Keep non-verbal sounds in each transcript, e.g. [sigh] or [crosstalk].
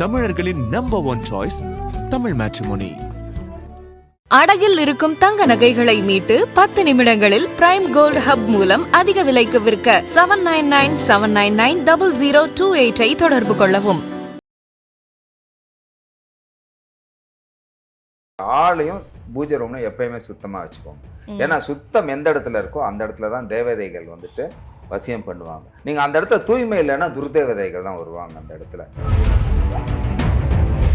தமிழர்களின் number one choice Tamil matrimony அடகில் இருக்கும் தங்க நகைகளை மீட்டு பத்து நிமிடங்களில் பிரைம் கோல்ட் ஹப் மூலம் அதிக விலைக்கு விற்க seven nine nine seven nine nine double zero two எயிட்டை தொடர்பு கொள்ளவும். ஆளையும் பூஜை ரூம்ல எப்பயுமே சுத்தமா வச்சுக்கோங்க ஏன்னா சுத்தம் எந்த இடத்துல இருக்கோ அந்த இடத்துல தான் தேவதைகள் வந்துட்டு வசியம் பண்ணுவாங்க. நீங்க அந்த இடத்துல தூய்மை இல்லைன்னா துர்தேவதைகள் தான் வருவாங்க அந்த இடத்துல.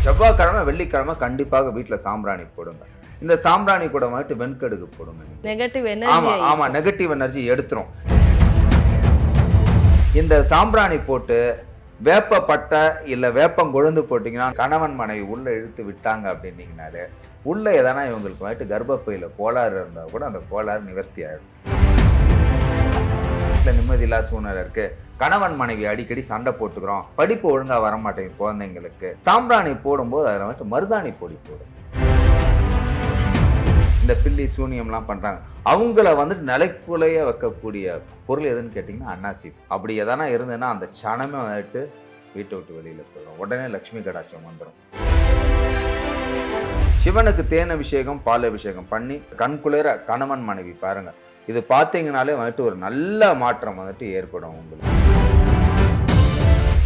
செவ்வாய்க்கிழமை வெள்ளிக்கிழமை கண்டிப்பாக வீட்டுல சாம்பிராணி போடுங்க. இந்த சாம்பிராணி கூட வந்துட்டு வெண்கடுகு போடுங்க. நெகட்டிவ் எனர்ஜி ஆமா நெகட்டிவ் எனர்ஜி எடுத்துரும். இந்த சாம்பிராணி போட்டு வேப்ப பட்டை இல்ல வேப்பம் கொழுந்து போட்டீங்கன்னா கணவன் மனைவி உள்ள இழுத்து விட்டாங்க அப்படின்னீங்கனாலே உள்ள எதனா இவங்களுக்கு வந்துட்டு கர்ப்பப்பையில கோளாறு இருந்தா கூட அந்த கோளாறு நிவர்த்தி ஆயிடும் வீட்டில் நிம்மதியில்லா சூழ்நிலை இருக்கு. கணவன் மனைவி அடிக்கடி சண்டை போட்டுக்கிறோம். படிப்பு ஒழுங்காக வர மாட்டேங்குது குழந்தைங்களுக்கு. சாம்பிராணி போடும்போது அதில் வந்துட்டு மருதாணி பொடி போடும் இந்த பில்லி சூனியம்லாம் பண்ணுறாங்க அவங்கள வந்துட்டு நிலைக்குலைய வைக்கக்கூடிய பொருள் எதுன்னு கேட்டிங்கன்னா அன்னாசி அப்படி எதனா இருந்ததுன்னா அந்த சனமே வந்துட்டு வீட்டை விட்டு வெளியில் போயிடும். உடனே லக்ஷ்மி கடாட்சம் வந்துடும் சிவனுக்கு தேன் அபிஷேகம் பால் அபிஷேகம் பண்ணி கண்குளிர கணவன் மனைவி பாருங்க. இது பார்த்தீங்கனாலே வந்துட்டு ஒரு நல்ல மாற்றம் வந்துட்டு ஏற்படும் உங்களுக்கு.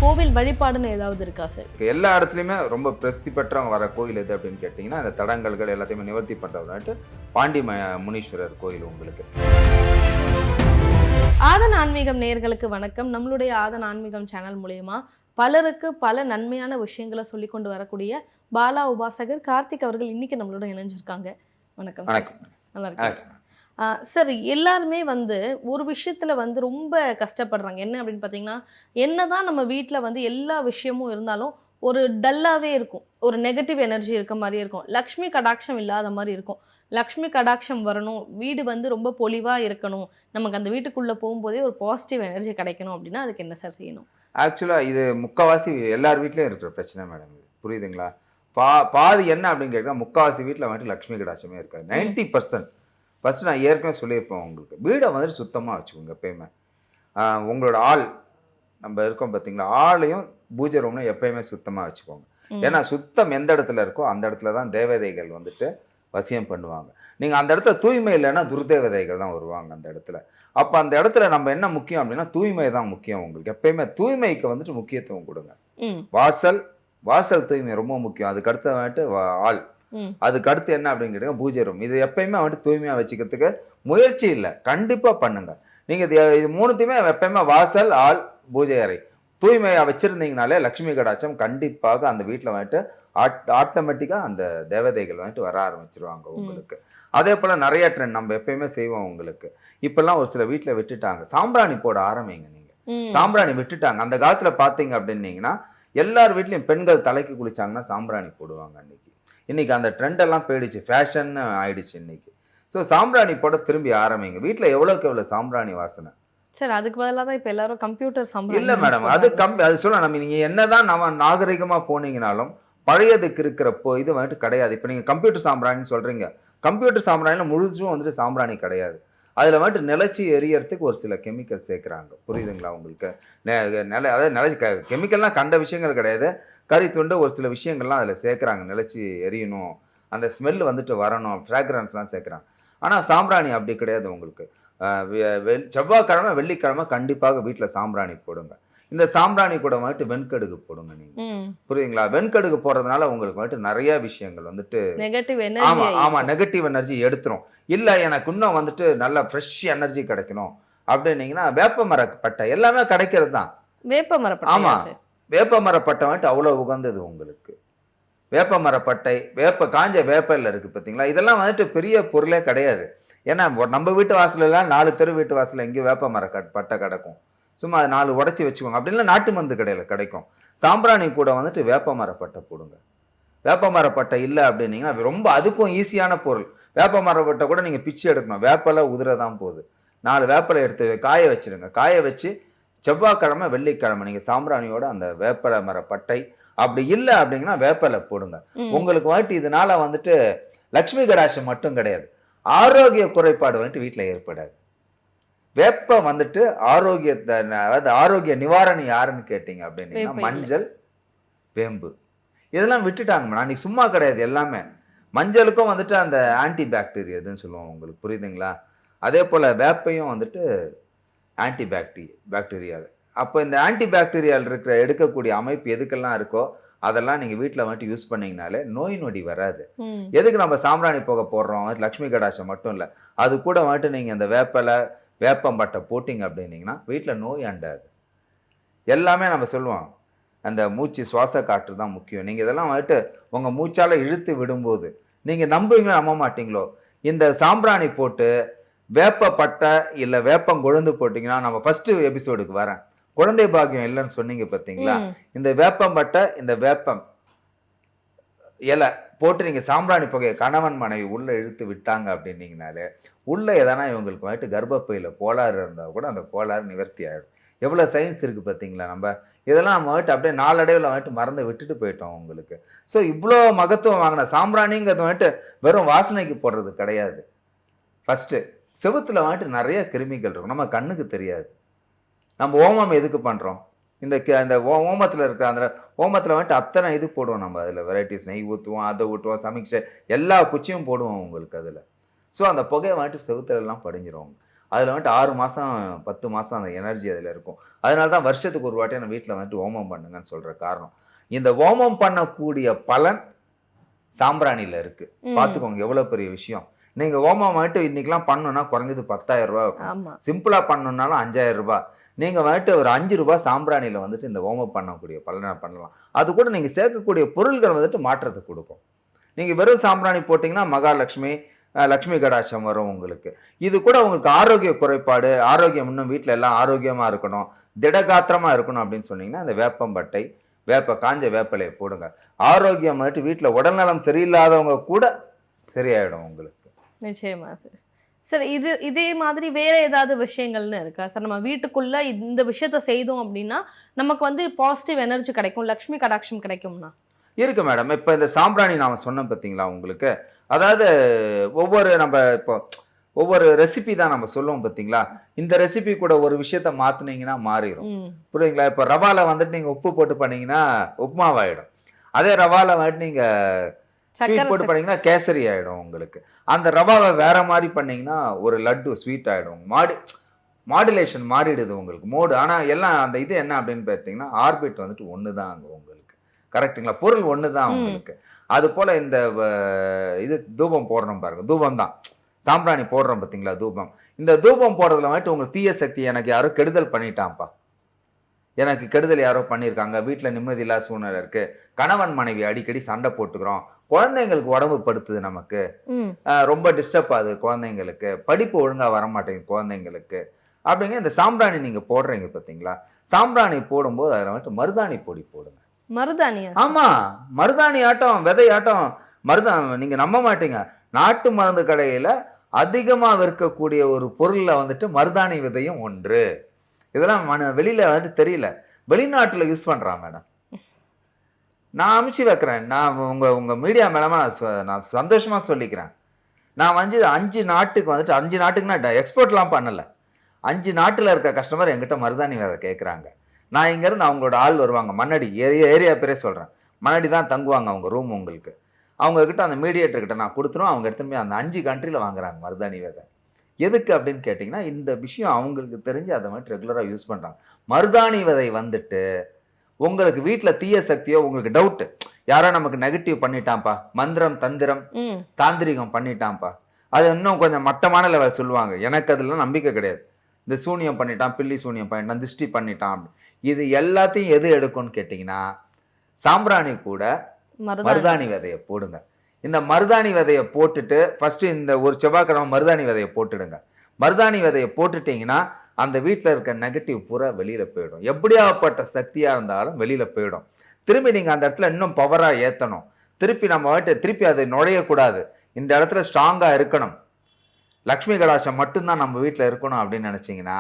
கோவில் வழிபாடுன்னு ஏதாவது இருக்கா சார்? எல்லா இடத்துலையுமே ரொம்ப பிரசித்தி பெற்றவங்க வர கோயில் எது அப்படின்னு கேட்டிங்கன்னா இந்த தடங்கல்கள் எல்லாத்தையுமே நிவர்த்தி பண்ணுறது வந்துட்டு பாண்டி முனீஸ்வரர் கோயில் உங்களுக்கு. ஆதன் ஆன்மீகம் நேயர்களுக்கு வணக்கம். நம்மளுடைய ஆதன் ஆன்மீகம் சேனல் மூலயமா பலருக்கு பல நன்மையான விஷயங்களை சொல்லி கொண்டு வரக்கூடிய பாலா உபாசகர் கார்த்திக் அவர்கள் இன்னைக்கு நம்மளோட இணைஞ்சிருக்காங்க. வணக்கம். வணக்கம். நல்லா இருக்கு சார் எல்லாருமே வந்து ஒரு விஷயத்துல வந்து ரொம்ப கஷ்டப்படுறாங்க. என்ன அப்படின்னு பார்த்தீங்கன்னா என்னதான் நம்ம வீட்டில் வந்து எல்லா விஷயமும் இருந்தாலும் ஒரு டல்லாவே இருக்கும். ஒரு நெகட்டிவ் எனர்ஜி இருக்க மாதிரி இருக்கும். லக்ஷ்மி கடாட்சம் இல்லாத மாதிரி இருக்கும். லக்ஷ்மி கடாட்சம் வரணும். வீடு வந்து ரொம்ப பொலிவா இருக்கணும். நமக்கு அந்த வீட்டுக்குள்ள போகும்போதே ஒரு பாசிட்டிவ் எனர்ஜி கிடைக்கணும் அப்படின்னா அதுக்கு என்ன சார் செய்யணும்? ஆக்சுவலாக இது முக்கால்வாசி எல்லார் வீட்லேயும் இருக்கிற பிரச்சனை மேடம் புரியுதுங்களா? பா பாதி என்ன அப்படின்னு கேட்டால் முக்கால்வாசி வீட்டில் வந்துட்டு லக்ஷ்மி கடாட்சமே இருக்காது. Ninety percent. ஃபஸ்ட்டு நான் ஏற்கனவே சொல்லியிருப்பேன் உங்களுக்கு. வீடை வந்துட்டு சுத்தமாக வச்சுக்கோங்க எப்பயுமே. உங்களோட ஆள் நம்ம இருக்கோம் பார்த்தீங்களா ஆளையும் பூஜை ரூம்ல எப்பயுமே சுத்தமாக வச்சுக்கோங்க. ஏன்னா சுத்தம் எந்த இடத்துல இருக்கோ அந்த இடத்துல தான் தேவதைகள் வந்துட்டு வசியம் பண்ணுவாங்க. நீங்கள் அந்த இடத்துல தூய்மை இல்லைன்னா துர்தேவதைகள் தான் வருவாங்க அந்த இடத்துல. அப்போ அந்த இடத்துல நம்ம என்ன முக்கியம் அப்படின்னா தூய்மை தான் முக்கியம் உங்களுக்கு. எப்பயுமே தூய்மைக்கு வந்துட்டு முக்கியத்துவம் கொடுங்க. வாசல் வாசல் தூய்மை ரொம்ப முக்கியம். அதுக்கு அடுத்து வந்துட்டு ஆள். அதுக்கு அடுத்து என்ன அப்படின்னு கேட்டீங்கன்னா பூஜை ரூம் இது எப்பயுமே வந்துட்டு தூய்மையாக வச்சுக்கிறதுக்கு முயற்சி இல்லை. கண்டிப்பாக பண்ணுங்க. நீங்கள் இது மூணுத்தையுமே எப்பயுமே வாசல் ஆள் பூஜை அறை. தூய்மையாக வச்சுருந்தீங்கனாலே லக்ஷ்மி கடாட்சம் கண்டிப்பாக அந்த வீட்டில் வந்துட்டு ஆட் ஆட்டோமேட்டிக்காக அந்த தேவதைகள் வந்துட்டு வர ஆரம்பிச்சிருவாங்க உங்களுக்கு. அதே போல் நிறைய ட்ரெண்ட் நம்ம எப்பயுமே செய்வோம் உங்களுக்கு. இப்போல்லாம் ஒரு சில வீட்டில் விட்டுட்டாங்க. சாம்பிராணி போட ஆரம்பிங்க நீங்கள் சாம்பிராணி விட்டுட்டாங்க. அந்த காலத்துல பாத்தீங்க அப்படின்னீங்கன்னா எல்லார் வீட்லயும் பெண்கள் தலைக்கு குளிச்சாங்கன்னா சாம்பிராணி போடுவாங்க அன்னைக்கு. இன்னைக்கு அந்த ட்ரெண்ட் எல்லாம் போயிடுச்சு. ஃபேஷன் ஆயிடுச்சு இன்னைக்கு. ஸோ சாம்பிராணி போட திரும்பி ஆரம்பிங்க. வீட்ல எவ்வளவுக்கு எவ்வளவு சாம்பிராணி வாசனை? சார் அதுக்கு பதிலாக தான் இப்போ எல்லாரும் கம்ப்யூட்டர் சம்பளம் இல்ல மேடம் அது கம்பி அது சொல்ல நம்ம நீங்க என்னதான் நம்ம நாகரிகமா போனீங்கனாலும் பழையதுக்கு இருக்கிற போ இது வந்துட்டு கிடையாது. இப்போ நீங்க கம்ப்யூட்டர் சாம்பிராணின்னு சொல்றீங்க. கம்ப்யூட்டர் சாம்பிராணில முழுசும் வந்துட்டு சாம்பிராணி கிடையாது. அதில் வந்துட்டு நிலச்சி எரியறதுக்கு ஒரு சில கெமிக்கல் சேர்க்குறாங்க. புரியுதுங்களா உங்களுக்கு? நெ- நில அதாவது நிலச்சி கெமிக்கல்லாம் கண்ட விஷயங்கள் கிடையாது. கறி துண்டு ஒரு சில விஷயங்கள்லாம் அதில் சேர்க்குறாங்க. நிலச்சி எரியணும் அந்த ஸ்மெல் வந்துட்டு வரணும். ஃப்ராக்ரன்ஸ்லாம் சேர்க்குறாங்க. ஆனால் சாம்பிராணி அப்படி கிடையாது உங்களுக்கு. வெ- வெள்- செவ்வாய்க்கிழமை வெள்ளிக்கிழமை கண்டிப்பாக வீட்டில் சாம்பிராணி போடுங்க. இந்த சாம்பிராணி கூட வந்துட்டு வெண்கடுகு போடுங்க நீங்கள் ம். புரியுதுங்களா? வெண்கடுகு போடுறதுனால உங்களுக்கு வந்துட்டு நிறைய விஷயங்கள் வந்துட்டு நெகட்டிவ் ஆமா எனர்ஜி ஆமா நெகட்டிவ் எனர்ஜி எடுத்துரும். இல்ல எனக்கு இன்னும் வந்துட்டு நல்ல ஃப்ரெஷ் எனர்ஜி கிடைக்கணும் அப்படின்னீங்கன்னா வேப்ப மரப்பட்டை எல்லாமே கிடைக்கிறது தான். வேப்ப மரப்பட்டை ஆமா. வேப்ப மரப்பட்டை வந்துட்டு அவ்வளோ உகந்தது உங்களுக்கு. வேப்ப மரப்பட்டை வேப்ப காஞ்ச வேப்பல்ல இருக்கு பார்த்தீங்களா இதெல்லாம் வந்துட்டு பெரிய பொருளே கிடையாது. ஏன்னா நம்ம வீட்டு வாசல்ல எல்லாம் நாலு தெரு வீட்டு வாசல்ல எங்கேயும் வேப்ப மர பட்டை கிடக்கும். சும்மா அது நாலு உடச்சி வச்சுக்கோங்க. அப்படின்னா நாட்டு மருந்து கடையில் கிடைக்கும். சாம்பிராணி கூட வந்துட்டு வேப்ப மரப்பட்டை போடுங்க. வேப்ப மரப்பட்டை இல்லை அப்படின்னீங்கன்னா ரொம்ப அதுக்கும் ஈஸியான பொருள். வேப்ப மரப்பட்டை கூட நீங்கள் பிச்சு எடுக்கணும். வேப்பலை உதிர தான் போகுது. நாலு வேப்பலை எடுத்து காய வச்சிடுங்க காய வச்சு செவ்வாய்க்கிழமை வெள்ளிக்கிழமை நீங்கள் சாம்பிராணியோட அந்த வேப்பலை மரப்பட்டை அப்படி இல்லை அப்படிங்கன்னா வேப்பலை போடுங்க. உங்களுக்கு வந்துட்டு இதனால வந்துட்டு லக்ஷ்மி கடாட்சம் மட்டும் கிடையாது. ஆரோக்கிய குறைபாடு வந்துட்டு வீட்டில் ஏற்படாது. வேப்பம் வந்துட்டு ஆரோக்கியத்தை அதாவது ஆரோக்கிய நிவாரணி யாருன்னு கேட்டீங்க அப்படின்னா. மஞ்சள் வேம்பு. இதெல்லாம் விட்டுட்டாங்க மேடம். அன்னைக்கு சும்மா கிடையாது எல்லாமே. மஞ்சளுக்கும் வந்துட்டு அந்த ஆன்டி பாக்டீரியதுன்னு சொல்லுவோம். உங்களுக்கு புரியுதுங்களா? அதே போல் வேப்பையும் வந்துட்டு ஆன்டி பாக்டி பாக்டீரியால் அப்போ இந்த ஆன்டி பாக்டீரியால் இருக்கிற எடுக்கக்கூடிய அமைப்பு எதுக்கெல்லாம் இருக்கோ அதெல்லாம் நீங்கள் வீட்டில் வந்துட்டு யூஸ் பண்ணீங்கனாலே நோய் நொடி வராது. எதுக்கு நம்ம சாம்பிராணி புகை போடுறோம்? லக்ஷ்மி கடாட்சம் மட்டும் இல்லை. அது கூட வந்துட்டு நீங்கள் இந்த வேப்பலை வேப்பம்பட்டை போட்டிங்க அப்படின்னீங்கன்னா வீட்டில் நோய் அண்டாது. எல்லாமே நம்ம சொல்லுவோம். அந்த மூச்சு சுவாச காற்று தான் முக்கியம். நீங்கள் இதெல்லாம் வந்துட்டு உங்கள் மூச்சால் இழுத்து விடும்போது நீங்கள் நம்புவீங்களோ நம்ப மாட்டீங்களோ இந்த சாம்பிராணி போட்டு வேப்பப்பட்டை இல்லை வேப்பம் கொழுந்து போட்டிங்கன்னா நம்ம ஃபஸ்ட்டு எபிசோடுக்கு வரேன். குழந்தை பாக்கியம் இல்லைன்னு சொன்னீங்க பார்த்தீங்களா. இந்த வேப்பம்பட்டை இந்த வேப்பம் இலை போட்டு நீங்கள் சாம்பிராணி புகையை கணவன் மனைவி உள்ளே இழுத்து விட்டாங்க அப்படின்னீங்கனாலே உள்ளே எதனா இவங்களுக்கு வந்துட்டு கர்ப்பப்பையில் கோளாறு இருந்தால் கூட அந்த கோளாறு நிவர்த்தி ஆகிடும் எவ்வளோ சயின்ஸ் இருக்குது பார்த்தீங்களா நம்ம? இதெல்லாம் நம்ம வந்துட்டு அப்படியே நாளடைவில் வந்துட்டு மறந்து விட்டுட்டு போயிட்டோம் உங்களுக்கு. ஸோ இவ்வளோ மகத்துவம் வாங்கின சாம்பிராணிங்கிறது வந்துட்டு வெறும் வாசனைக்கு போடுறது கிடையாது. ஃபஸ்ட்டு செவுத்துல வந்துட்டு நிறைய கிருமிகள் இருக்கும். நம்ம கண்ணுக்கு தெரியாது. நம்ம ஓமம் எதுக்கு பண்ணுறோம் இந்த அந்த ஓ ஓமத்தில் இருக்கிற அந்த ஓமத்தில் வந்துட்டு அத்தனை இது போடுவோம் நம்ம அதில். வெரைட்டிஸ் நெய் ஊற்றுவோம் அதை ஊற்றுவோம் சமைச்ச எல்லா குச்சியும் போடுவோம் உங்களுக்கு அதில். ஸோ அந்த புகையை வந்துட்டு செவுத்துல எல்லாம் படிஞ்சிரும். அதில் வந்துட்டு ஆறு மாதம் பத்து மாதம் அந்த எனர்ஜி அதில் இருக்கும். அதனால தான் வருஷத்துக்கு ஒரு வாட்டி நம்ம வீட்டில் வந்துட்டு ஓமம் பண்ணுங்கன்னு சொல்கிற காரணம். இந்த ஓமம் பண்ணக்கூடிய பலன் சாம்பிராணியில் இருக்குது. பார்த்துக்கோங்க எவ்வளோ பெரிய விஷயம். நீங்கள் ஓமம் வந்துட்டு இன்னைக்கெல்லாம் பண்ணணும்னா குறைஞ்சது பத்தாயிரம் ரூபாய் இருக்கும். சிம்பிளாக பண்ணணுன்னாலும் அஞ்சாயிரம் ரூபாய். நீங்கள் வந்துட்டு ஒரு அஞ்சு ரூபாய் சாம்பிராணியில் வந்துட்டு இந்த ஹோமப் பண்ணக்கூடிய பலனை பண்ணலாம். அது கூட நீங்கள் சேர்க்கக்கூடிய பொருள்கள் வந்துட்டு மாற்றத்தை கொடுக்கும். நீங்கள் வெறும் சாம்பிராணி போட்டிங்கன்னா மகாலட்சுமி லக்ஷ்மி கடாட்சம் வரும் உங்களுக்கு. இது கூட உங்களுக்கு ஆரோக்கிய குறைபாடு ஆரோக்கியம் இன்னும் வீட்டில் எல்லாம் ஆரோக்கியமாக இருக்கணும் திடகாத்திரமாக இருக்கணும் அப்படின்னு சொன்னீங்கன்னா அந்த வேப்பம்பட்டை வேப்ப காஞ்ச வேப்பிலையை போடுங்க. ஆரோக்கியம் வந்துட்டு வீட்டில் உடல்நலம் சரியில்லாதவங்க கூட சரியாயிடும் உங்களுக்கு. நிச்சயமா சார். சார் இது இதே மாதிரி வேற ஏதாவது விஷயங்கள்னு இருக்கா? சார் நம்ம வீட்டுக்குள்ள இந்த விஷயத்த செய்தோம் அப்படின்னா நமக்கு வந்து பாசிட்டிவ் எனர்ஜி கிடைக்கும் லக்ஷ்மி கடாட்சம் கிடைக்கும்னா? இருக்கு மேடம் இப்போ இந்த சாம்பிராணி நாம சொன்னோம் பார்த்தீங்களா உங்களுக்கு? அதாவது ஒவ்வொரு நம்ம இப்போ ஒவ்வொரு ரெசிபி தான் நம்ம சொல்லுவோம் பார்த்தீங்களா இந்த ரெசிபி கூட ஒரு விஷயத்த மாத்துனீங்கன்னா மாறிடும் புரியுதுங்களா? இப்போ ரவால வந்துட்டு நீங்க உப்பு போட்டு பண்ணீங்கன்னா உப்புமாவாயிடும். அதே ரவால வந்துட்டு நீங்க சக்கரை ஸ்வீட் போட்டு. பண்ணீங்கன்னா கேசரி ஆயிடும் உங்களுக்கு. அந்த ரவாவை வேற மாதிரி பண்ணீங்கன்னா ஒரு லட்டு ஸ்வீட் ஆயிடும். மாடு மாடுலேஷன் மாறிடுது உங்களுக்கு. மோடு. ஆனா எல்லாம் அந்த இது என்ன அப்படின்னு பார்த்தீங்கன்னா ஆர்பிட் வந்துட்டு ஒன்று தான் அங்கே உங்களுக்கு கரெக்ட்டுங்களா பொருள் ஒன்று தான். உங்களுக்கு. அது போல இந்த இது தூபம் போடுறோம் பாருங்க. தூபம் தான் சாம்பிராணி போடுறோம் பார்த்தீங்களா தூபம்? இந்த தூபம் போடுறதுல வந்துட்டு உங்களுக்கு தீய சக்தி எனக்கு யாரோ கெடுதல் பண்ணிட்டான்ப்பா. எனக்கு கெடுதல் யாரோ பண்ணியிருக்காங்க. வீட்டில் நிம்மதி இல்லாத சூழ்நிலை இருக்கு. கணவன் மனைவி அடிக்கடி சண்டை போட்டுக்கிறோம். குழந்தைங்களுக்கு உடம்பு படுத்துது நமக்கு. ரொம்ப டிஸ்டர்ப் ஆகுது குழந்தைங்களுக்கு. படிப்பு ஒழுங்கா வர மாட்டேங்குது குழந்தைங்களுக்கு. அப்படிங்க இந்த சாம்பிராணி நீங்க போடுறீங்க பார்த்தீங்களா சாம்பிராணி போடும்போது அதில் வந்துட்டு மருதாணி பொடி போடுங்க. மருதானியா ஆமா மருதாணி ஆட்டம் விதை ஆட்டம் மருதா நீங்க நம்ப மாட்டீங்க. நாட்டு மருந்து கடையில அதிகமா விற்கக்கூடிய ஒரு பொருள்ல வந்துட்டு மருதாணி விதையும் ஒன்று. இதெல்லாம் வெளியில வந்துட்டு தெரியல. வெளிநாட்டுல யூஸ் பண்றான் மேடம் நான் அமுச்சு வைக்கிறேன். நான் உங்கள் உங்கள் மீடியா மேலமாக நான் நான் சந்தோஷமாக சொல்லிக்கிறேன். நான் வந்து அஞ்சு நாட்டுக்கு வந்துட்டு அஞ்சு நாட்டுக்கு நான் எக்ஸ்போர்ட்லாம் பண்ணலை. அஞ்சு நாட்டில் இருக்க கஸ்டமர் என்கிட்ட மருதாணி விதை கேட்குறாங்க நான் இங்கேருந்து அவங்களோட ஆள் வருவாங்க. மண்ணடி ஏரியா ஏரியா பேரே சொல்கிறேன் மண்ணடி தான் தங்குவாங்க அவங்க ரூம் உங்களுக்கு. அவங்கக்கிட்ட அந்த மீடியேட்டர்கிட்ட நான் கொடுத்துரும். அவங்க எடுத்துன்னு போய் அந்த அஞ்சு கண்ட்ரியில் வாங்குறாங்க மருதாணி விதை எதுக்கு அப்படின்னு கேட்டிங்கன்னா இந்த விஷயம் அவங்களுக்கு தெரிஞ்சு அதை மாதிரி ரெகுலராக யூஸ் பண்ணுறாங்க மருதாணி விதை வந்துட்டு உங்களுக்கு வீட்டில் தீய சக்தியோ உங்களுக்கு டவுட்டு யாரோ நமக்கு நெகட்டிவ் பண்ணிட்டான்ப்பா. மந்திரம் தந்திரம் தாந்திரிகம் பண்ணிட்டான்ப்பா. அது இன்னும் கொஞ்சம் மட்டமான லெவல் சொல்லுவாங்க. எனக்கு அதில் நம்பிக்கை கிடையாது. இந்த சூனியம் பண்ணிட்டான் பில்லி சூனியம் பண்ணிட்டான் திருஷ்டி பண்ணிட்டான். இது எல்லாத்தையும் எது எடுக்கும்னு கேட்டிங்கன்னா சாம்பிராணி கூட மருதாணி. மருதாணி விதையை போடுங்க. இந்த மருதாணி விதையை போட்டுட்டு ஃபர்ஸ்ட் இந்த ஒரு செவ்வாய்க்கிழமை மருதாணி விதையை போட்டுடுங்க. மருதாணி விதையை போட்டுட்டீங்கன்னா அந்த வீட்டில் இருக்க நெகட்டிவ் பூரா வெளியில போயிடும். எப்படியாப்பட்ட சக்தியா இருந்தாலும் வெளியில போயிடும். திரும்பி நீங்க அந்த இடத்துல இன்னும் பவரா ஏத்தணும். திருப்பி நம்ம வந்துட்டு திருப்பி அது நுழையக்கூடாது. இந்த இடத்துல ஸ்ட்ராங்கா இருக்கணும். லக்ஷ்மி கடாட்சம் மட்டும்தான் நம்ம வீட்டில் இருக்கணும் அப்படின்னு நினைச்சீங்கன்னா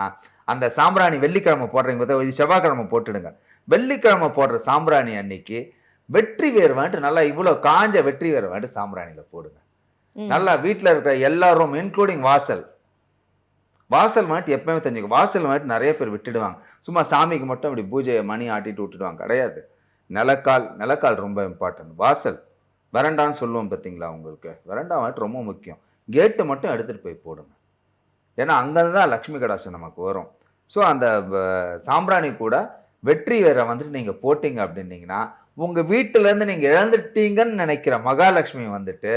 அந்த சாம்பிராணி வெள்ளிக்கிழமை போடுறீங்க பார்த்தா இது செவ்வாய்க்கிழமை போட்டுடுங்க. வெள்ளிக்கிழமை போடுற சாம்பிராணி அன்னைக்கு வெற்றி வேர் வந்துட்டு நல்லா இவ்வளோ காஞ்ச வெற்றி வேர் வந்துட்டு சாம்பிராணியில் போடுங்க. நல்லா வீட்டில் இருக்கிற எல்லாரும் இன்க்ளூடிங் வாசல் வாசல் வந்துட்டு எப்பவுமே தெரிஞ்சுக்கும். வாசல் வந்துட்டு நிறைய பேர் விட்டுடுவாங்க. சும்மா சாமிக்கு மட்டும் இப்படி பூஜையை மணி ஆட்டிட்டு விட்டுடுவாங்க. கிடையாது. நிலக்கால் நிலக்கால் ரொம்ப இம்பார்ட்டன்ட் வாசல். வரண்டான்னு சொல்லுவோம் பார்த்தீங்களா உங்களுக்கு? வரண்டா வந்துட்டு ரொம்ப முக்கியம். கேட்டு மட்டும் எடுத்துகிட்டு போய் போடுங்க. ஏன்னா அங்கேருந்து தான் லக்ஷ்மி கடாசன் நமக்கு வரும். ஸோ அந்த சாம்பிராணி கூட வெற்றி வேரை வந்துட்டு நீங்கள் போட்டிங்க அப்படின்னீங்கன்னா உங்கள் வீட்டிலேருந்து நீங்கள் இழந்துட்டீங்கன்னு நினைக்கிற மகாலட்சுமி வந்துட்டு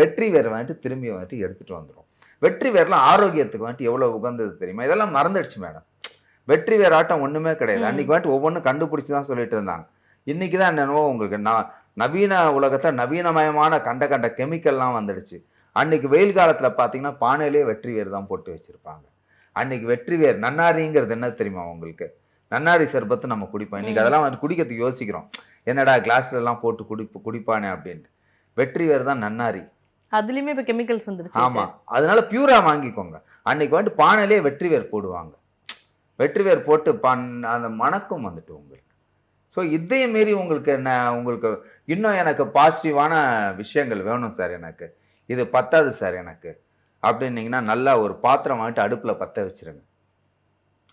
வெற்றி வேரை வந்துட்டு திரும்பி வந்துட்டு எடுத்துகிட்டு வந்துடும் வெற்றி வேர்லாம் ஆரோக்கியத்துக்கு வந்துட்டு எவ்வளோ உகந்தது தெரியுமா? இதெல்லாம் மறந்துடுச்சு மேடம் வெற்றி வேர் ஆட்டம் ஒன்றுமே கிடையாது. ம். அன்னைக்கு வந்துட்டு ஒவ்வொன்றும் கண்டுபிடிச்சி தான் சொல்லிட்டு இருந்தாங்க. இன்னைக்கு தான் என்னவோ உங்களுக்கு நான் நவீன உலகத்தில் நவீனமயமான கண்ட கண்ட கெமிக்கல்லாம் வந்துடுச்சு. அன்னைக்கு வெயில் காலத்தில் பார்த்தீங்கன்னா பானையிலே வெற்றி வேர் தான் போட்டு வச்சுருப்பாங்க. அன்னைக்கு வெற்றி வேர் நன்னாரிங்கிறது என்ன தெரியுமா உங்களுக்கு? நன்னாரி சர்பத்து நம்ம குடிப்போம். இன்னைக்கு. அதெல்லாம் வந்து குடிக்கிறதுக்கு யோசிக்கிறோம். என்னடா கிளாஸ்ல எல்லாம் போட்டு குடி குடிப்பானே அப்படின்ட்டு. வெற்றி வேர் தான் நன்னாரி. அதுலயுமே இப்ப கெமிக்கல்ஸ் வந்துருச்சு. ஆமா. அதனால பியூரா வாங்கிக்கோங்க. அன்னைக்கு வந்துட்டு பானையிலே வெற்றி வேர் போடுவாங்க. வெற்றி வேர் போட்டு பன் அந்த மணக்கம் வந்துட்டு உங்களுக்கு. ஸோ இதையும் மீறி உங்களுக்கு என்ன உங்களுக்கு இன்னும் எனக்கு பாசிட்டிவான விஷயங்கள் வேணும் சார் எனக்கு. இது பத்தாது சார் எனக்கு. அப்படின்னீங்கன்னா நல்லா ஒரு பாத்திரம் வாங்கிட்டு அடுப்பில் பற்ற வச்சிருங்க.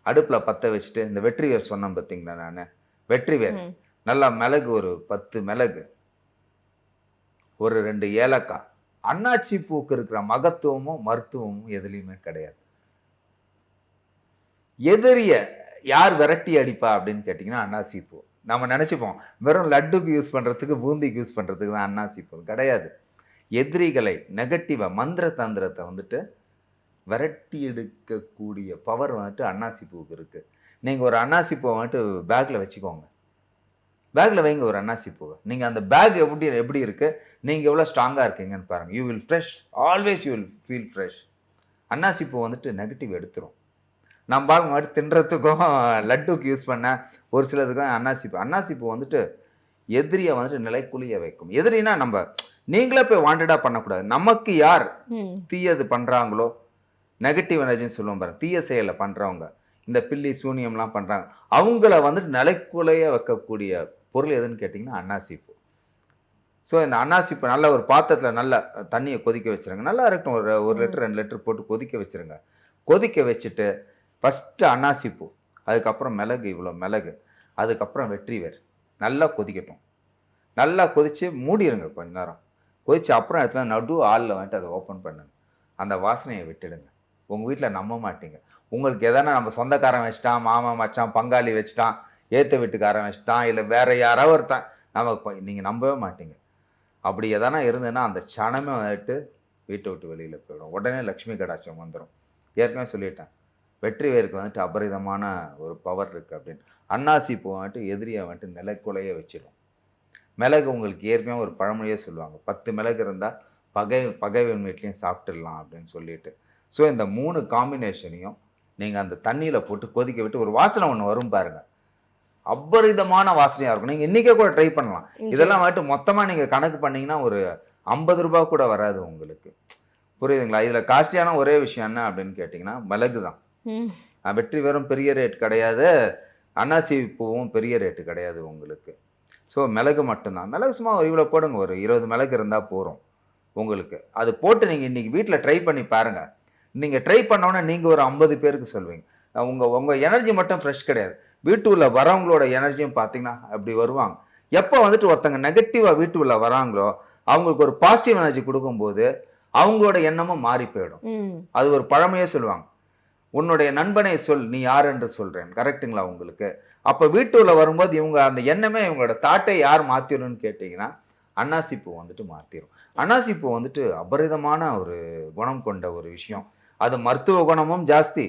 அடுப்பில் பற்ற வச்சுட்டு இந்த வெற்றி வேர் சொன்னேன் பார்த்தீங்களா நான்? வெற்றி வேர். நல்லா மிளகு ஒரு பத்து மிளகு. ஒரு ரெண்டு ஏலக்காய். அண்ணாச்சி பூக்கு இருக்கிற மகத்துவமும் மருத்துவமும் எதுலேயுமே கிடையாது. எதிரிய யார் விரட்டி அடிப்பா அப்படின்னு கேட்டிங்கன்னா அண்ணாசி பூ. நம்ம நினச்சிப்போம் வெறும் லட்டுக்கு யூஸ் பண்ணுறதுக்கு பூந்திக்கு யூஸ் பண்ணுறதுக்கு தான் அண்ணாசி பூ. கிடையாது. எதிரிகளை நெகட்டிவாக மந்திர தந்திரத்தை வந்துட்டு விரட்டி எடுக்கக்கூடிய பவர் வந்துட்டு அன்னாசி பூவுக்கு இருக்குது நீங்கள் ஒரு அன்னாசி பூவை வந்துட்டு பேக்கில் வச்சுக்கோங்க. பேக்கில் வைங்க ஒரு அன்னாசி பூவை. நீங்கள் அந்த பேக் எப்படி எப்படி இருக்குது நீங்கள் எவ்வளோ ஸ்ட்ராங்காக இருக்கீங்கன்னு பாருங்கள் you will fresh always you will feel fresh அன்னாசி பூ வந்துட்டு நெகட்டிவ் எடுத்துரும். நம்ம ஆளுங்க வந்துட்டு தின்றதுக்கும் லட்டுக்கு யூஸ் பண்ண ஒரு சிலதுக்கும் அன்னாசி பூ. அன்னாசி பூ வந்துட்டு எதிரியை வந்துட்டு நிலைக்குலிய வைக்கும். எதிரினா நம்ம நீங்களே போய் வாண்டடாக பண்ணக்கூடாது. நமக்கு யார். தீயது பண்ணுறாங்களோ நெகட்டிவ் எனர்ஜின்னு சொல்லுவோம் பாருங்க. தீய செயலை பண்ணுறவங்க இந்த பில்லி சூனியம்லாம் பண்ணுறாங்க அவங்கள வந்துட்டு நிலைக்குலைய வைக்கக்கூடிய பொருள் எதுன்னு கேட்டிங்கன்னா அன்னாசிப்பூ ஸோ இந்த அன்னாசிப்பூ நல்ல ஒரு பாத்திரத்தில் நல்ல தண்ணியை கொதிக்க வச்சுருங்க. நல்லா இருக்கட்டும். ஒரு ஒரு லிட்டர் ரெண்டு லிட்டர் போட்டு கொதிக்க வச்சுருங்க. கொதிக்க வச்சுட்டு ஃபஸ்ட்டு அன்னாசிப்பூ அதுக்கப்புறம் மிளகு இவ்வளோ மிளகு அதுக்கப்புறம் வெற்றி வேர். நல்லா கொதிக்கட்டும். நல்லா கொதித்து மூடிடுங்க கொஞ்ச நேரம். கொதிச்சு அப்புறம் இடத்துல நடு ஆளில் வந்துட்டு அதை ஓப்பன் பண்ணுங்க. அந்த வாசனையை விட்டுடுங்க. உங்கள் வீட்டில் நம்ப மாட்டீங்க. உங்களுக்கு எதனா நம்ம சொந்தக்காரன் வச்சிட்டான் மாமா மச்சான் பங்காளி வச்சிட்டான் ஏற்ற வீட்டுக்காரன் வச்சிட்டான் இல்லை வேற யாராவது ஒருத்தன் நமக்கு நீங்கள் நம்பவே மாட்டீங்க. அப்படி எதனா இருந்ததுன்னா அந்த சனமே வந்துட்டு வீட்டை விட்டு வெளியில் போயிடும். உடனே லக்ஷ்மி கடாட்சம் வந்துடும் ஏற்கனவே சொல்லிட்டேன். வெற்றி வேருக்கு வந்துட்டு அபரிதமான ஒரு பவர் இருக்குது அப்படின்னு. அன்னாசி பூ வந்துட்டு எதிரியை வந்துட்டு நிலைக்குலைய வச்சிடும் மிளகு உங்களுக்கு ஏற்கனவே ஒரு பழமொழியே சொல்லுவாங்க. பத்து மிளகு இருந்தால் பகை பகைவன் வீட்லேயும் சாப்பிட்டுடலாம் அப்படின்னு சொல்லிட்டு. ஸோ இந்த மூணு காம்பினேஷனையும் நீங்கள் அந்த தண்ணியில் போட்டு கொதிக்க விட்டு ஒரு வாசனை ஒன்று வரும் பாருங்க. அபரிதமான வாசனையாக இருக்கும். நீங்கள் இன்றைக்கே கூட ட்ரை பண்ணலாம். இதெல்லாம் வந்துட்டு மொத்தமாக நீங்கள் கணக்கு பண்ணீங்கன்னா ஒரு ஐம்பது ரூபாய் கூட வராது உங்களுக்கு. புரியுதுங்களா? இதில் காஸ்ட்லியான ஒரே விஷயம் என்ன அப்படின்னு கேட்டிங்கன்னா மிளகு தான். வெற்றி வெறும் பெரிய ரேட் கிடையாது. அன்னாசி பூவும் பெரிய ரேட்டு கிடையாது உங்களுக்கு. ஸோ மிளகு மட்டும்தான். மிளகு சும்மா ஒரு இவ்வளோ போடுங்க. ஒரு இருபது மிளகு இருந்தால் போகிறோம் உங்களுக்கு. அது போட்டு நீங்கள் இன்றைக்கி வீட்டில் ட்ரை பண்ணி பாருங்கள் நீங்கள் ட்ரை பண்ணோன்னே நீங்கள் ஒரு ஐம்பது பேருக்கு சொல்வீங்க. உங்கள் உங்கள் எனர்ஜி மட்டும் ஃப்ரெஷ் கிடையாது. வீட்டுக்குள்ள வரவங்களோட எனர்ஜியும் பார்த்தீங்கன்னா அப்படி வருவாங்க. எப்போ வந்துட்டு ஒருத்தங்க நெகட்டிவாக வீட்டுக்குள்ள வராங்களோ அவங்களுக்கு ஒரு பாசிட்டிவ் எனர்ஜி கொடுக்கும்போது அவங்களோட எண்ணமும் மாறி போயிடும். அது ஒரு பழமையே சொல்லுவாங்க. உன்னுடைய நண்பனை சொல் நீ யார் என்று சொல்றேன். கரெக்ட்டுங்களா உங்களுக்கு? அப்போ வீட்டுக்குள்ள வரும்போது இவங்க அந்த எண்ணமே இவங்களோட தாட்டை யார் மாத்திரணும்னு கேட்டிங்கன்னா அன்னாசி பூ வந்துட்டு மாற்றிடும் அன்னாசி பூ வந்துட்டு அபரிதமான ஒரு குணம் கொண்ட ஒரு விஷயம். அது மருத்துவ குணமும் ஜாஸ்தி.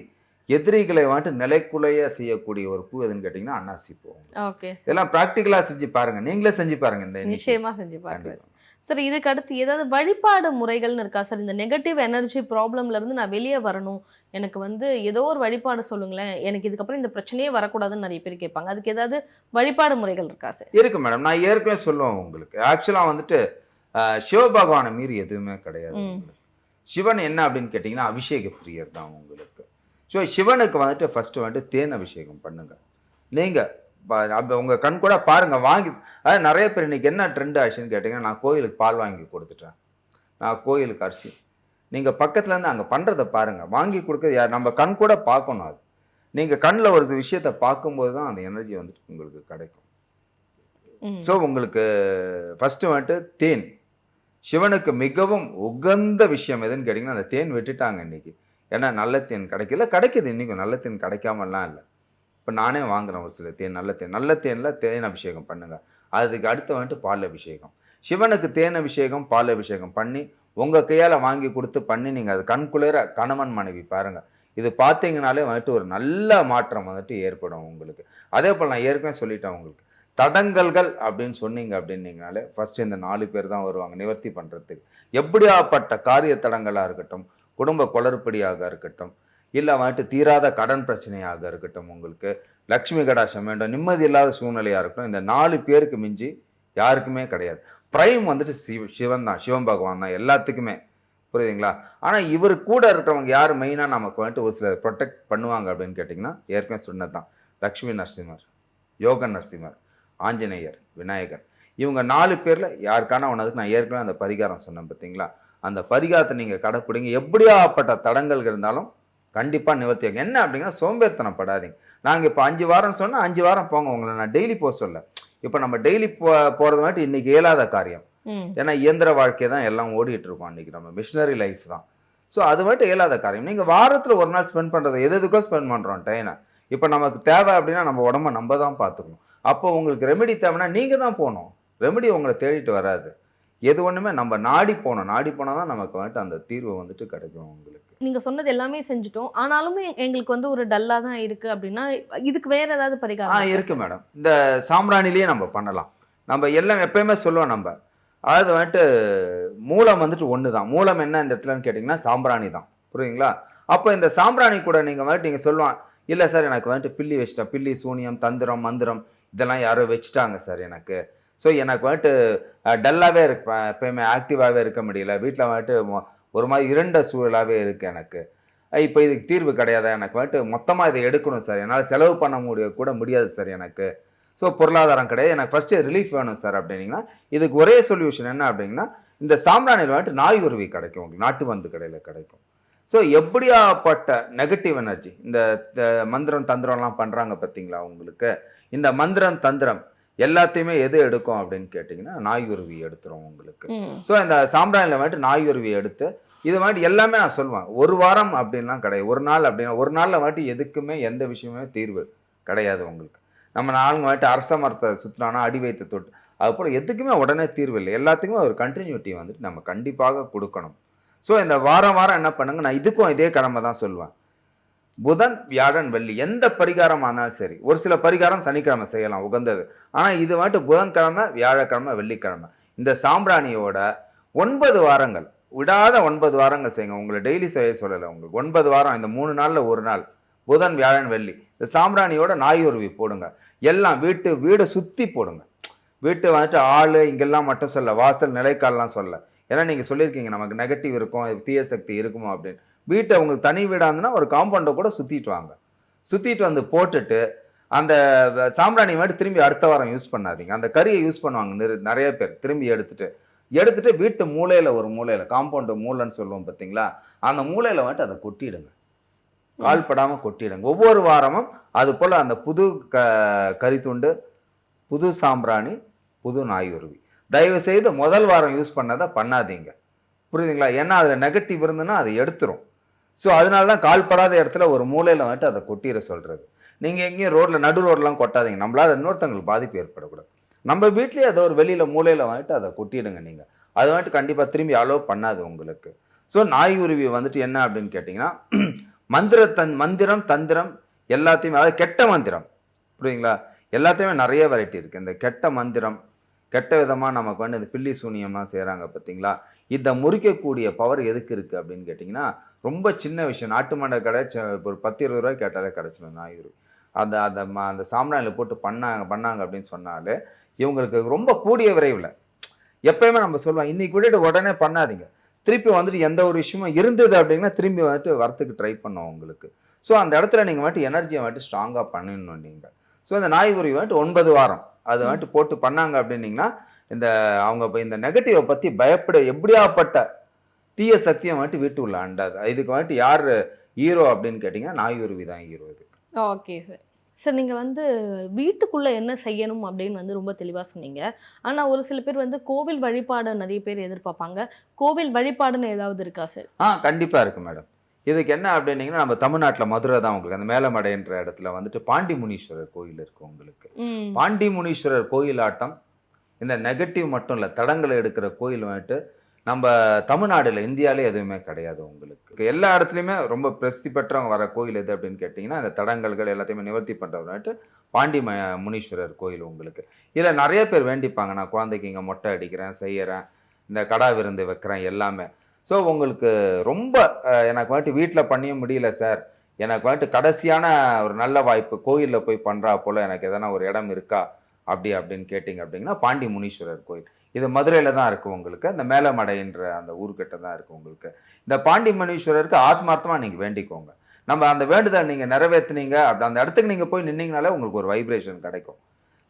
எதிரிகளை வந்துட்டு நிலைக்குலைய செய்யக்கூடிய ஒரு பூ எதுன்னு கேட்டிங்கன்னா அன்னாசி பூ ஓகே. இதெல்லாம் ப்ராக்டிக்கலாக செஞ்சு பாருங்க. நீங்களே செஞ்சு பாருங்க இந்த இன்னைக்கு. நிச்சயமா செஞ்சு கண்டிப்பா. சார் இதுக்கு அடுத்து ஏதாவது வழிபாடு முறைகள்னு இருக்கா? சார் இந்த நெகட்டிவ் எனர்ஜி ப்ராப்ளம்ல இருந்து நான் வெளியே வரணும். எனக்கு வந்து ஏதோ ஒரு வழிபாடு சொல்லுங்களேன். எனக்கு இதுக்கப்புறம் இந்த பிரச்சனையே வரக்கூடாதுன்னு நிறைய பேர் கேட்பாங்க. அதுக்கு ஏதாவது வழிபாடு முறைகள் இருக்கா? சார். இருக்கு மேடம் நான் ஏற்கனவே சொல்லுவேன் உங்களுக்கு. ஆக்சுவலாக வந்துட்டு சிவபகவானை மீறி எதுவுமே கிடையாது. உங்களுக்கு. சிவன் என்ன அப்படின்னு கேட்டிங்கன்னா அபிஷேக பிரியர் தான் உங்களுக்கு. ஸோ சிவனுக்கு வந்துட்டு ஃபர்ஸ்ட் வந்துட்டு தேன் அபிஷேகம் பண்ணுங்க. நீங்கள் அப்போ உங்கள் கண் கூட பாருங்க வாங்கி அதாவது நிறைய பேர் இன்னைக்கு என்ன ட்ரெண்ட் ஆச்சுன்னு கேட்டிங்கன்னா நான் கோயிலுக்கு பால் வாங்கி கொடுத்துட்டேன். நான் கோயிலுக்கு அரிசி. நீங்கள் பக்கத்துல இருந்து அங்கே பண்ணுறதை பாருங்கள் வாங்கி கொடுக்க யார்? நம்ம கண் கூட பார்க்கணும் அது. நீங்கள் கண்ணில் ஒரு விஷயத்தை பார்க்கும்போது தான் அந்த எனர்ஜி வந்துட்டு உங்களுக்கு கிடைக்கும். ஸோ உங்களுக்கு ஃபஸ்ட்டு வந்துட்டு தேன். சிவனுக்கு மிகவும் உகந்த விஷயம் எதுன்னு கேட்டிங்கன்னா அந்த தேன் விட்டுட்டாங்க இன்றைக்கி ஏன்னா நல்ல தேன் கிடைக்கல. கிடைக்குது இன்றைக்கும் நல்ல தேன் கிடைக்காமலாம் இல்லை. இப்போ நானே வாங்குகிறேன் ஒரு சில தேன் நல்ல தேன். நல்ல தேனில் தேன் அபிஷேகம் பண்ணுங்கள் அதுக்கு அடுத்து வந்துட்டு பால் அபிஷேகம். சிவனுக்கு தேன் அபிஷேகம் பால் அபிஷேகம் பண்ணி உங்கள் கையால் வாங்கி கொடுத்து பண்ணி நீங்கள் அது கண்குளிர கணவன் மனைவி பாருங்கள் இது பார்த்தீங்கனாலே வந்துட்டு ஒரு நல்ல மாற்றம் வந்துட்டு ஏற்படும் உங்களுக்கு. அதே போல் நான் ஏற்கனவே சொல்லிட்டேன் உங்களுக்கு. தடங்கல்கள் அப்படின்னு சொன்னீங்க அப்படின்னீங்கனாலே ஃபஸ்ட்டு இந்த நாலு பேர் தான் வருவாங்க நிவர்த்தி பண்ணுறதுக்கு எப்படியாப்பட்ட காரிய தடங்களாக இருக்கட்டும் குடும்ப குளறுபடியாக இருக்கட்டும் இல்லை வந்துட்டு தீராத கடன் பிரச்சனையாக இருக்கட்டும் உங்களுக்கு லக்ஷ்மி கடாசம் வேண்டும் நிம்மதி இல்லாத சூழ்நிலையாக இருக்கட்டும் இந்த நாலு பேருக்கு மிஞ்சி யாருக்குமே கிடையாது. பிரைம் வந்துட்டு சிவ சிவன் தான் சிவன் பகவான் தான் எல்லாத்துக்குமே. புரியுதுங்களா? ஆனால் இவர் கூட இருக்கிறவங்க யார் மெயினாக நமக்கு வந்துட்டு ஒரு சிலர் ப்ரொடெக்ட் பண்ணுவாங்க அப்படின்னு கேட்டிங்கன்னா ஏற்கனவே சொன்னது தான் லக்ஷ்மி நரசிம்மர் யோக நரசிம்மர். ஆஞ்சநேயர் விநாயகர். இவங்க நாலு பேரில் யாருக்கான ஒன்றதுக்கு நான் ஏற்கனவே அந்த பரிகாரம் சொன்னேன் பார்த்தீங்களா? அந்த பரிகாரத்தை நீங்கள் கடைப்பிடிங்க. எப்படியாப்பட்ட தடங்கள் இருந்தாலும் கண்டிப்பாக நிவர்த்தி ஆகும் என்ன அப்படின்னா சோம்பேறித்தனம் படாதீங்க நாங்கள் இப்போ அஞ்சு வாரம் சொன்னால் அஞ்சு வாரம் போங்க உங்களை நான் டெய்லி போக சொல்ல. இப்போ நம்ம டெய்லி போ போகிறது மட்டும் இன்றைக்கி இயலாத காரியம். ஏன்னா இயந்திர வாழ்க்கை தான் எல்லாம் ஓடிட்டு இருக்கோம் அன்றைக்கி நம்ம மிஷினரி லைஃப் தான். ஸோ அது மட்டும் இயலாத காரியம். நீங்கள் வாரத்தில் ஒரு நாள் ஸ்பெண்ட் பண்ணுறது எது எதுக்கோ ஸ்பெண்ட் பண்ணுறோம் டைனை. இப்போ நமக்கு தேவை அப்படின்னா நம்ம உடம்ப நம்ம தான் பார்த்துக்கணும். அப்போ உங்களுக்கு ரெமெடி தேவைன்னா நீங்கள் தான் போகணும். ரெமெடி உங்களை தேடிட்டு வராது. எது ஒன்றுமே நம்ம நாடி போகணும். நாடி போனால் தான் நமக்கு வந்துட்டு அந்த தீர்வு வந்துட்டு கிடைக்கும் உங்களுக்கு. நீங்க சொன்னது எல்லாமே செஞ்சுட்டோம். ஆனாலுமே எங்களுக்கு வந்து ஒரு டல்லா தான் இருக்கு அப்படின்னா இதுக்கு வேற ஏதாவது ஆ பரிகாரம் இருக்கா இருக்கு மேடம் இந்த சாம்பிராணிலேயே நம்ம பண்ணலாம். நம்ம எல்லாம் எப்பயுமே சொல்லுவோம் நம்ம. அதாவது வந்துட்டு மூலம் வந்துட்டு ஒன்று தான் மூலம் என்ன இந்த இடத்துலன்னு கேட்டிங்கன்னா சாம்பிராணி தான். புரியுதுங்களா? அப்போ இந்த சாம்பிராணி கூட நீங்கள் வந்துட்டு நீங்கள் சொல்லுவான் இல்லை சார் எனக்கு வந்துட்டு பில்லி வச்சிட்டேன். பில்லி சூனியம் தந்திரம் மந்திரம். இதெல்லாம் யாரோ வச்சுட்டாங்க சார் எனக்கு. ஸோ எனக்கு வந்துட்டு டல்லாகவே இருப்பேன் எப்பயுமே ஆக்டிவாகவே இருக்க முடியல. வீட்டில் வந்துட்டு ஒரு மாதிரி இரண்ட சூழலாகவே இருக்குது எனக்கு. இப்போ இதுக்கு தீர்வு கிடையாதா? எனக்கு வந்துட்டு மொத்தமாக இதை எடுக்கணும் சார். என்னால் செலவு பண்ண முடிய கூட முடியாது சார் எனக்கு. ஸோ பொருளாதாரம் கிடையாது. எனக்கு ஃபஸ்ட்டு ரிலீஃப் வேணும் சார் அப்படின்னீங்கன்னா இதுக்கு ஒரே சொல்யூஷன் என்ன அப்படிங்கன்னா இந்த சாம்பிராணியில் வந்துட்டு நாய் உருவி கிடைக்கும். உங்களுக்கு நாட்டு மருந்து கடையில் கிடைக்கும். ஸோ எப்படியாப்பட்ட நெகட்டிவ் எனர்ஜி இந்த மந்திரம் தந்திரம்லாம் பண்ணுறாங்க பார்த்தீங்களா உங்களுக்கு? இந்த மந்திரம் தந்திரம் எல்லாத்தையுமே எது எடுக்கும் அப்படின்னு கேட்டிங்கன்னா நாய் உருவி எடுத்துரும் உங்களுக்கு. ஸோ இந்த சாம்பிராணியில் வந்துட்டு நாய் உருவி எடுத்து இது மாதிரி எல்லாமே நான் சொல்லுவேன். ஒரு வாரம் அப்படின்லாம் கிடையாது. ஒரு நாள் அப்படின்னா ஒரு நாளில் வந்துட்டு எதுக்குமே எந்த விஷயமே தீர்வு கிடையாது உங்களுக்கு. நம்ம நாளுங்க வந்துட்டு அரச மரத்தை சுற்றினானா அடி வைத்து தொட்டு அது போல் எதுக்குமே உடனே தீர்வு இல்லை. எல்லாத்துக்குமே ஒரு கண்டினியூட்டி வந்துட்டு நம்ம கண்டிப்பாக கொடுக்கணும். ஸோ இந்த வாரம் வாரம் என்ன பண்ணுங்க? நான் இதுக்கும் இதே கடமை தான் சொல்லுவேன். புதன் வியாழன் வெள்ளி எந்த பரிகாரம் ஆனாலும் சரி ஒரு சில பரிகாரம் சனிக்கிழமை செய்யலாம் உகந்தது. ஆனால் இது வந்துட்டு புதன்கிழமை வியாழக்கிழமை வெள்ளிக்கிழமை. இந்த சாம்பிராணியோட ஒன்பது வாரங்கள் விடாத ஒன்பது வாரங்கள் செய்யுங்க. உங்களை டெய்லி செய்ய சொல்லலை உங்களுக்கு. ஒன்பது வாரம் இந்த மூணு நாளில் ஒரு நாள் புதன் வியாழன் வெள்ளி. இந்த சாம்பிராணியோட நாய் உருவி போடுங்க. எல்லாம் வீட்டு வீடை சுற்றி போடுங்க. வீட்டு வந்துட்டு ஆள் இங்கெல்லாம் மட்டும் சொல்ல வாசல் நிலைக்கால்லாம் சொல்ல. ஏன்னா நீங்கள் சொல்லியிருக்கீங்க நமக்கு நெகட்டிவ் இருக்கும் தீய சக்தி இருக்குமோ அப்படின்னு. வீட்டை உங்களுக்கு தனி வீடாக இருந்ததுன்னா ஒரு காம்பவுண்டை கூட சுற்றிட்டு வாங்க. சுற்றிட்டு வந்து போட்டுட்டு அந்த சாம்பிராணி மாதிரி திரும்பி அடுத்த வாரம் யூஸ் பண்ணாதீங்க. அந்த கறியை யூஸ் பண்ணுவாங்க நிறு- நிறைய பேர். திரும்பி எடுத்துட்டு எடுத்துட்டு வீட்டு மூலையில் ஒரு மூலையில் காம்பவுண்டு மூலைன்னு சொல்லுவோம் பார்த்தீங்களா? அந்த மூலையில் வந்துட்டு அதை கொட்டிடுங்க. கால் படாமல் கொட்டிடுங்க. ஒவ்வொரு வாரமும் அது போல் அந்த புது க கறித்துண்டு புது சாம்பிராணி புது நாயுருவி தயவு செய்து முதல் வாரம் யூஸ் பண்ணதை பண்ணாதீங்க. புரியுதுங்களா? ஏன்னா அதில் நெகட்டிவ் இருந்ததுன்னா அதை எடுத்துரும். ஸோ அதனால தான் கால்படாத இடத்துல ஒரு மூலையில் வந்துட்டு அதை கொட்டிட சொல்கிறது நீங்கள் எங்கேயும் ரோட்டில் நடு ரோட்லாம் கொட்டாதீங்க. நம்மளால் இன்னொருத்தங்களுக்கு பாதிப்பு ஏற்படக்கூடாது. நம்ம வீட்லேயே அதை ஒரு வெளியில் மூலையில் வந்துட்டு அதை கொட்டிடுங்க நீங்கள் அது வந்துட்டு கண்டிப்பாக திரும்பி அலோவ் பண்ணாது உங்களுக்கு. ஸோ நாய் உருவி வந்துட்டு என்ன அப்படின்னு கேட்டிங்கன்னா [clears throat] மந்திர தன் மந்திரம் தந்திரம் எல்லாத்தையுமே அதாவது கெட்ட மந்திரம். புரியுங்களா எல்லாத்தையுமே நிறைய வெரைட்டி இருக்குது இந்த கெட்ட மந்திரம் கெட்ட விதமாக நமக்கு வந்து இந்த பில்லி சூனியம்லாம் செய்கிறாங்க பார்த்தீங்களா இதை முறிக்கக்கூடிய பவர் எதுக்கு இருக்குது அப்படின்னு கேட்டிங்கன்னா ரொம்ப சின்ன விஷயம். நாட்டு மண்டை கடை ச- ஒரு பத்து இருபது ரூபாய் கேட்டாலே கிடச்சிடும் நாய் அந்த அந்த ம- அந்த சாம்பிராணியில் போட்டு பண்ணாங்க பண்ணாங்க அப்படின்னு சொன்னாலே இவங்களுக்கு ரொம்ப கூடிய விரைவில். எப்பயுமே நம்ம சொல்லுவோம் இன்னைக்கு விட்டுட்டு உடனே பண்ணாதீங்க. திருப்பி வந்துட்டு எந்த ஒரு விஷயமும் இருந்தது அப்படின்னா திரும்பி வந்துட்டு வரத்துக்கு ட்ரை பண்ணோம் உங்களுக்கு. ஸோ அந்த இடத்துல நீங்கள் வந்துட்டு எனர்ஜியை வந்துட்டு ஸ்ட்ராங்காக பண்ணணும் நீங்கள் ஸோ அந்த நாய் உருவி வந்துட்டு ஒன்பது வாரம். அது வந்துட்டு போட்டு பண்ணாங்க அப்படின்னீங்கன்னா இந்த அவங்க இந்த நெகட்டிவை பற்றி பயப்பட எப்படியாப்பட்ட தீய சக்தியை வந்துட்டு வீட்டு உள்ள அண்டாது. இதுக்கு வந்துட்டு யார் ஹீரோ அப்படின்னு கேட்டிங்கன்னா நாய் உருவி தான் ஹீரோ இது. ஓகே சார் சார் நீங்கள் வந்து வீட்டுக்குள்ளே என்ன செய்யணும் அப்படின்னு வந்து ரொம்ப தெளிவாக சொன்னீங்க. ஆனால் ஒரு சில பேர் வந்து கோவில் வழிபாடு நிறைய பேர் எதிர்பார்ப்பாங்க. கோவில் வழிபாடுன்னு ஏதாவது இருக்கா சார் ஆ கண்டிப்பாக இருக்குது மேடம் இதுக்கு என்ன அப்படின்னீங்கன்னா நம்ம தமிழ்நாட்டில் மதுரை தான் உங்களுக்கு அந்த மேலமடைன்ற இடத்துல வந்துட்டு பாண்டி முனீஸ்வரர் கோயில் இருக்குது உங்களுக்கு. பாண்டி முனீஸ்வரர் கோயில் ஆட்டம் இந்த நெகட்டிவ் மட்டும் இல்லை தடங்களை எடுக்கிற கோயில் வந்துட்டு நம்ம தமிழ்நாடுல இந்தியாவிலே எதுவுமே கிடையாது உங்களுக்கு. எல்லா இடத்துலையுமே ரொம்ப பிரசித்தி பெற்றவங்க வர கோயில் எது அப்படின்னு கேட்டிங்கன்னா இந்த தடங்கல்கள் எல்லாத்தையுமே நிவர்த்தி பண்ணுறவர் வந்துட்டு பாண்டி ம முனீஸ்வரர் கோயில் உங்களுக்கு. இதில் நிறைய பேர் வேண்டிப்பாங்க. நான் குழந்தைக்கு இங்கே மொட்டை அடிக்கிறேன் செய்கிறேன் இந்த கடா விருந்து வைக்கிறேன் எல்லாமே. ஸோ உங்களுக்கு ரொம்ப எனக்கு வந்துட்டு வீட்டில் பண்ணிய முடியல சார் எனக்கு வந்துட்டு கடைசியான ஒரு நல்ல வாய்ப்பு கோயிலில் போய் பண்ணுறா போல் எனக்கு எதனா ஒரு இடம் இருக்கா? அப்படி அப்படின்னு கேட்டிங்க அப்படின்னா பாண்டி முனீஸ்வரர் கோயில். இது மதுரையில் தான் இருக்குது உங்களுக்கு. அந்த மேலமடைன்ற அந்த ஊர்கிட்ட தான் இருக்குது உங்களுக்கு. இந்த பாண்டி முனீஸ்வரருக்கு ஆத்மார்த்தமாக நீங்கள் வேண்டிக்கோங்க. நம்ம அந்த வேண்டுதல் நீங்கள் நிறைவேற்றினீங்க அப்படி அந்த இடத்துக்கு நீங்கள் போய் நின்னீங்கனாலே உங்களுக்கு ஒரு வைப்ரேஷன் கிடைக்கும்.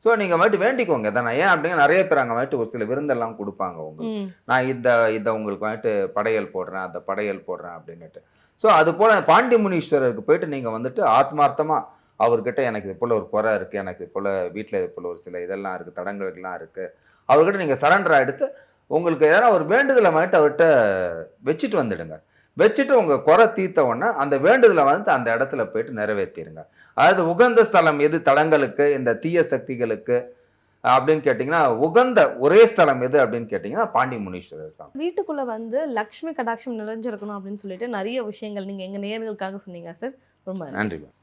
ஸோ நீங்கள் வந்துட்டு வேண்டிக்கோங்க. தானே ஏன் அப்படின்னா நிறைய பேர் அங்கே வந்துட்டு ஒரு சில விருந்தெல்லாம் கொடுப்பாங்க உங்களுக்கு. ம். நான் இந்த இதை உங்களுக்கு வந்துட்டு படையல் போடுறேன் அந்த படையல் போடுறேன் அப்படின்னுட்டு. ஸோ அது போல் பாண்டி முனீஸ்வரருக்கு போயிட்டு நீங்கள் வந்துட்டு ஆத்மார்த்தமாக அவர்கிட்ட எனக்கு இது போல் ஒரு குறை இருக்குது எனக்கு இது போல் வீட்டில் இது போல் ஒரு சில இதெல்லாம் இருக்குது தடங்கல்கள்லாம் இருக்குது அவர்கிட்ட நீங்கள் சரண்டர் எடுத்து உங்களுக்கு எதனா ஒரு வேண்டுதலை வந்துட்டு அவர்கிட்ட வச்சுட்டு வந்துடுங்க. வச்சுட்டு உங்கள் குறை தீர்த்த உடனே அந்த வேண்டுதலை வந்துட்டு அந்த இடத்துல போயிட்டு நிறைவேற்றிடுங்க அதாவது உகந்த ஸ்தலம் எது தடங்களுக்கு இந்த தீய சக்திகளுக்கு அப்படின்னு கேட்டிங்கன்னா உகந்த ஒரே ஸ்தலம் எது அப்படின்னு கேட்டிங்கன்னா பாண்டி முனீஸ்வரர் தான் வீட்டுக்குள்ள வந்து லக்ஷ்மி கடாட்சம் நிறைஞ்சிருக்கணும் அப்படின்னு சொல்லிட்டு நிறைய விஷயங்கள் நீங்க எங்க நேயர்களுக்காக சொன்னீங்க சார். ரொம்ப. நன்றி. மேம்